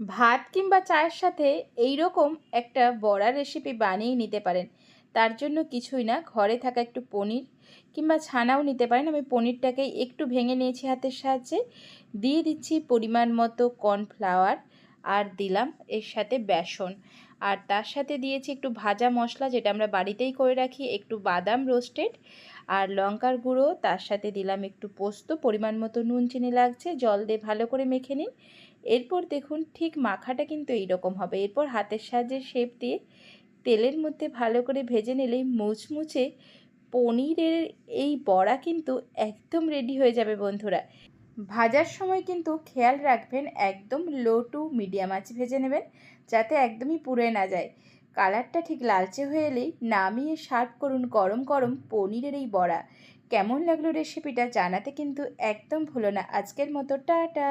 ভাত কিংবা চায়ের সাথে এই রকম একটা বড়া রেসিপি বানিয়ে নিতে পারেন। তার জন্য কিছুই না, ঘরে থাকা একটু পনির কিংবা ছানাও নিতে পারেন। আমি পনিরটাকে একটু ভেঙে নিয়েছি হাতের সাহায্যে। দিয়ে দিচ্ছি পরিমাণ মতো কর্নফ্লাওয়ার আর দিলাম এর সাথে বেসন। আর তার সাথে দিয়েছি একটু ভাজা মশলা যেটা আমরা বাড়িতেই করে রাখি, একটু বাদাম রোস্টেড আর লঙ্কার গুঁড়ো। তার সাথে দিলাম একটু পোস্ত, পরিমাণ মতো নুন, চিনি লাগছে, জল দিয়ে ভালো করে মেখে নিন। এরপর দেখুন ঠিক মাখাটা কিন্তু এইরকম হবে। এরপর হাতের সাহায্যে শেপ দিয়ে তেলের মধ্যে ভালো করে ভেজে নিলেই মুচমুচে পনিরের এই বড়া কিন্তু একদম রেডি হয়ে যাবে বন্ধুরা। ভাজার সময় কিন্তু খেয়াল রাখবেন একদম লো টু মিডিয়াম আঁচে ভেজে নেবেন, যাতে একদমই পুড়ে না যায়। কালারটা ঠিক লালচে হয়ে এলেই নামিয়ে সার্ভ করুন গরম গরম পনিরের এই বড়া। কেমন লাগল রেসিপিটা জানাতে কিন্তু একদম ভুলো না। আজকের মতো, টাটা!